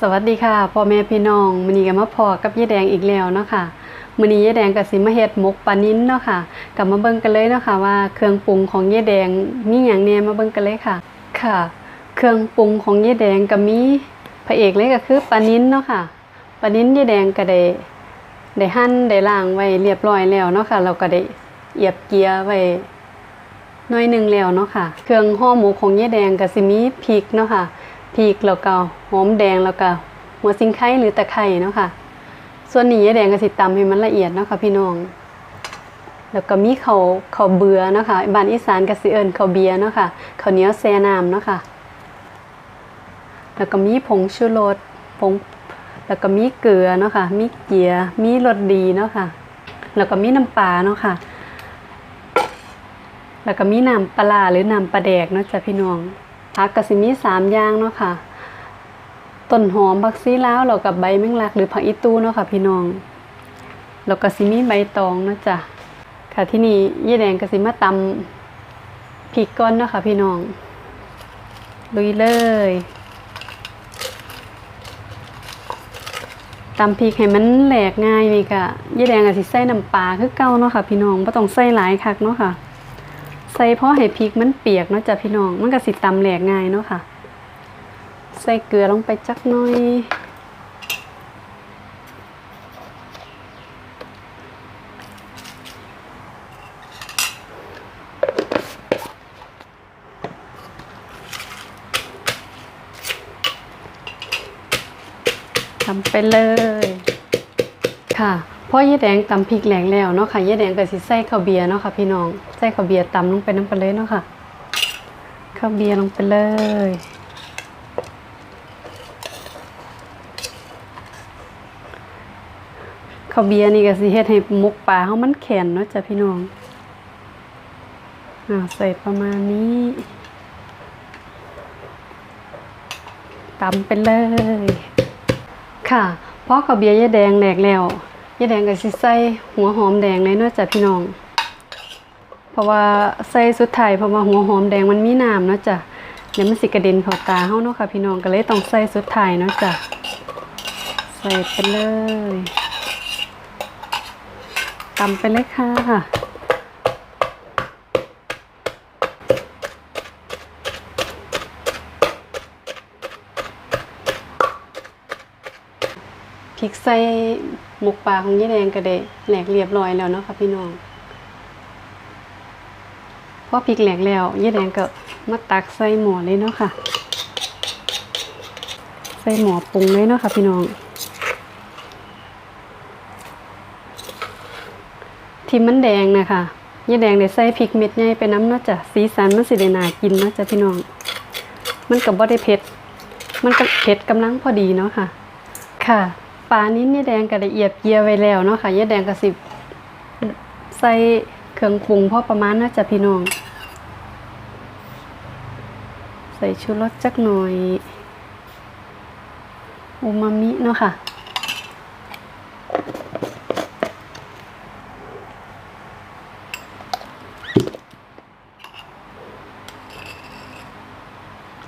สวัสดีค่ะพ่อแม่พี่น้องมื้อนี้ก็มาพอกับยายแดงอีกแล้วเนาะค่ะมื้อนี้ยายแดงก็สิมาเฮ็ดหมกปลานิ้นเนาะค่ะกลับมาเบิ่งกันเลยเนาะค่ะว่าเครื่องปรุงของยายแดงมีหยังแน่มาเบิ่งกันเลยค่ะ ค่ะ เครื่องปรุงของยายแดงก็มีพระเอกเลยก็คือปลานิ้นเนาะค่ะปลานิ้นยายแดงก็ได้ได้หั่นได้ล้างไว้เรียบร้อยแล้วเนาะค่ะเราก็ได้เอียบเกียไว้หน้อยหนึ่งแล้วเนาะค่ะ เครื่องห่อหมูของยายแดงก็สิมีพริกเนาะค่ะ พริกแล้วก็หอมแดงแล้วก็หัวซิงไคหรือตะไคร้เนาะค่ะ ส่วนนี้ยแดงก็สิตำให้มันละเอียดเนาะค่ะพี่น้อง แล้วก็มีข้าวข้าวเบือเนาะค่ะบ้านอีสานก็สิเอิ้นข้าวเบียเนาะค่ะข้าวเหนียวแซ่น้ำเนาะค่ะ แล้วก็มีผงชูรสผงแล้วก็มีเกลือเนาะค่ะ มีเกียร์มีรสดีเนาะค่ะ แล้วก็มีน้ำปลาเนาะค่ะ แล้วก็มีน้ำปลาร้าหรือน้ำปลาแดกเนาะจ้ะพี่น้อง ผักก็สิมีสามอย่างเนาะค่ะต้นหอมผักซีลาวแล้วกับใบแมงลักหรือผักอีตูเนาะค่ะพี่น้องแล้วก็สิมีใบตองเนาะจ้ะค่ะที่นี่ยายแดงก็สิมาตำพริกก้อนเนาะค่ะพี่น้องลุยเลยตำพริกให้มันแหลกง่ายนี่ก็ยายแดงก็สิใส่น้ำปลาคือเก่าเนาะค่ะพี่น้องบ่ต้องใส่หลายคักเนาะค่ะ ใส่เพราะให้พริกมันเปียกเนาะจ้ะพี่น้อง มันก็สิตำแหลกง่ายเนาะค่ะ ใส่เกลือลงไปจักหน่อย ทำไปเลยค่ะ พราะยแดงตำพริกแหลงแล้วเนาะค่ะยายแดงก็สิใส่ข้าวเบียร์เนาะค่ะพี่น้องใส่ข้าวเบียร์ตำลงไปน้ำไปเลยเนาะค่ะข้าวเบียร์ลงไปเลยข้าวเบียร์นี่ก็สิเฮ็ดให้หมกปลาเฮามันแข็งเนาะจ้ะพี่น้องอ่าใส่ประมาณนี้ตำไปเลย ค่ะเพราะข้าวเบียร์ยายแดงแหลกแล้ว ยาแดงก็สิใส่หัวหอมแดงเลยเนาะจ้ะพี่น้อง เพราะว่าใส่สุดท้ายเพราะว่าหัวหอมแดงมันมีน้ำเนาะจ้ะเดี๋ยวมันสิกระเด็นเข้าตาเฮาเนาะค่ะพี่น้องก็เลยต้องใส่สุดท้ายเนาะจ้ะใส่ไปเลยตำไปเลยค่ะ พริกใส่หมกปลาของยี่แดงก็ได้แหลกเรียบร้อยแล้วเนาะค่ะพี่น้องพอพริกแหลกแล้วยี่แดงก็มาตักใส่หม้อเลยเนาะค่ะ ใส่หม้อปรุงเลยเนาะค่ะพี่น้อง ที่มันแดงนะคะยี่แดงได้ใส่พริกเม็ดใหญ่ไปน้ำเนาะจ้ะสีสันมันสิได้น่ากินเนาะจ้ะพี่น้อง มันก็บ่ได้เผ็ด มันก็เผ็ดกำลังพอดีเนาะค่ะ ค่ะ ปลานี้นี่แดงก็ละเอียดเกียไว้แล้วเนาะค่ะยายแดงก็สิบใส่เครื่องปรุงพอประมาณน่าจะพี่น้อง ใส่ชูรสจักหน่อยอูมามิเนาะค่ะ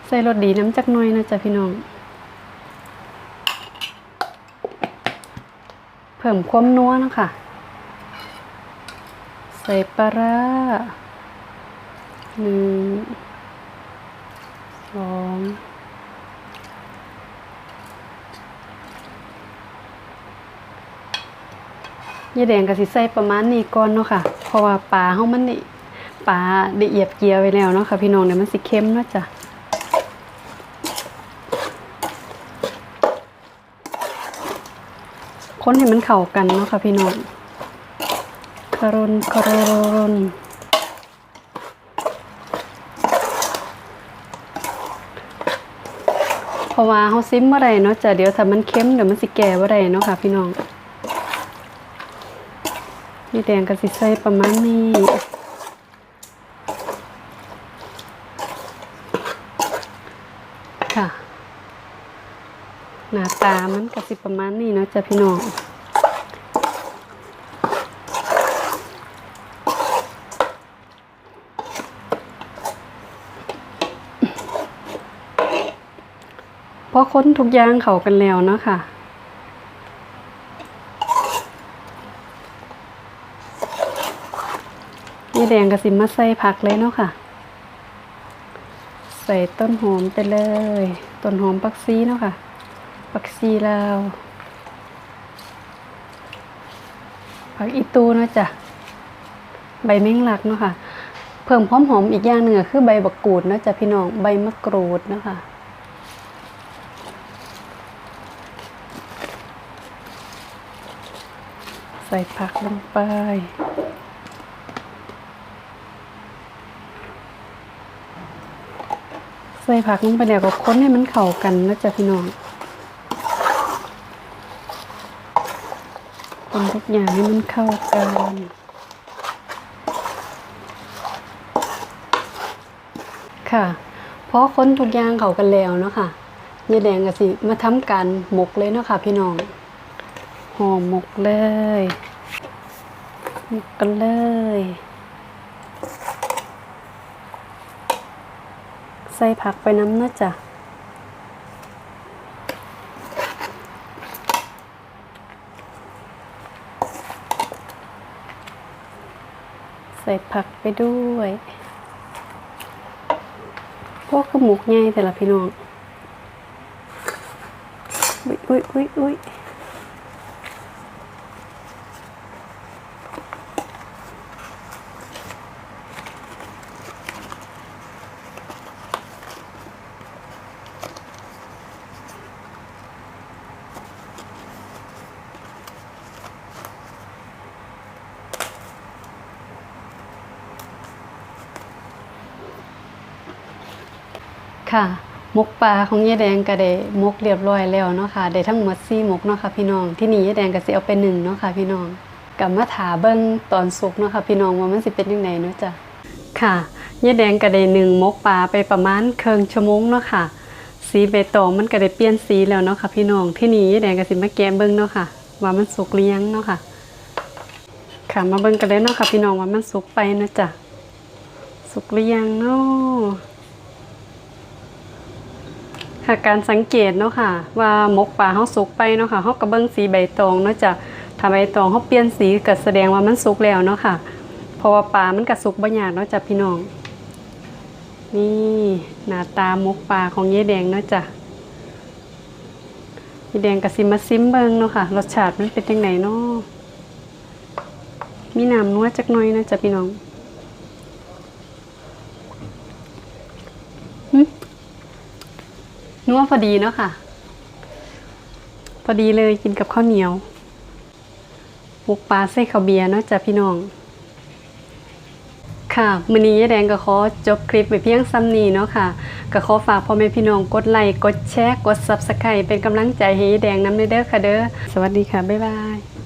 ใส่รสดีน้ำจักหน่อยนะจ๊ะพี่น้อง พิ่มความนัวนะคะ ใส่ปลาร้าหนึ่งสองยาแดงกับสิใส่ประมาณนี้ก่อนเนาะค่ะ เพราะว่าปลาเฮามันนี่ปลาได้เอียบเกียไว้แล้วเนาะค่ะ พี่น้องเดี๋ยวมันสิเค็มเนาะจ้ะ คนให้มันเข้ากันเนาะค่ะพี่น้องคารนคารนเพราะว่าเฮาซิมบ่ได้เนาะจ้ะเดี๋ยวถ้ามันเค็มเดี๋ยวมันสิแก่บ่ได้เนาะค่ะพี่น้องนี่แดงก็สิใส่ประมาณนี้ค่ะ หน้าตามันก็สิประมาณนี้เนาะจ้ะพี่น้องพอค้นทุกอย่างเข้ากันแล้วเนาะค่ะนี่แดงกระสิมาใส่ผักเลยเนาะค่ะ ใส่ต้นหอมไปเลย ต้นหอมปักซีเนาะค่ะ ปักซีลาว ผักอีตูเนาะจ้ะใบแมงลักเนาะค่ะ เพิ่มความหอมอีกอย่างหนึ่งคือใบบักกูดเนาะจ้ะพี่น้อง ใบมะกรูดเนาะค่ะใส่ผักลงไป ใส่ผักลงไปแล้วก็ค้นให้มันเข้ากันนะจ๊ะพี่น้อง คนทุกอย่างให้มันเข้ากันค่ะเพราะค้นทุกอย่างเข้ากันแล้วเนาะค่ะยายแดงก็สิมาทำการหมกเลยเนาะค่ะ พี่น้องห่อหมกเลยหมกกันเลยใส่ผักไปน้ำนะจ๊ะ ส่ผักไปด้วยพวกกระหมูกง่ายแต่ละพี่น้อง อุ้ยอุ้ยอุ้ยอุ้ย ค่ะมกปลาของยายแดงก็ได้มกเรียบร้อยแล้วเนาะค่ะได้ทั้งหมด4หมกเนาะค่ะพี่น้องที่นี่ยายแดงก็สิเอาไปหนึ่งเนาะค่ะพี่น้องกับมาถาเบิ่งตอนสุกเนาะค่ะพี่น้องว่ามันสิเป็นยังไงเนาะจ้ะค่ะยายแดงก็ได้หนึ่งมกปลาไปประมาณเครึ่งชั่วโมงเนาะค่ะ สีใบตองมันก็ได้เปลี่ยนสีแล้วเนาะค่ะพี่น้องที่นี่ยายแดงก็สิมาแกะเบิ่งเนาะค่ะ ว่ามันสุกหรือยังเนาะค่ะ ค่ะมาเบิ่งกันเลยเนาะค่ะพี่น้องว่ามันสุกไปเนาะจ้ะสุกหรือยังเนาะ ค่ะการสังเกตเนาะค่ะ ว่าหมกปลาเฮาสุกไปเนาะค่ะเฮาก็เบิ่งสีใบตองเนาะจ้ะถ้าใบตองเฮาเปลี่ยนสีก็แสดงว่ามันสุกแล้วเนาะค่ะเพราะว่าปลามันก็สุกบ่ยากเนาะจ้ะพี่น้อง นี่หน้าตาหมกปลาของยายแดงเนาะจ้ะยายแดงก็สิมาซิมเบิงเนาะค่ะรสชาติมันเป็นจังไดเนาะมีน้ำนัวจักหน่อยนาะจ้ะพี่น้อง นัวพอดีเนาะค่ะ พอดีเลยกินกับข้าวเหนียวหมกปลาใส่ข้าวเบียร์เนาะจ้ะพี่น้อง ค่ะมื้อนี้ยายแดงก็ขอจบคลิปไปเพียงซ้ำนี้เนาะค่ะก็ขอฝากพ่อแม่พี่น้องกดไลค์กดแชร์กด Subscribe เป็นกำลังใจให้ยายแดงน้ำเด้อค่ะเด้อสวัสดีค่ะ บ๊ายบาย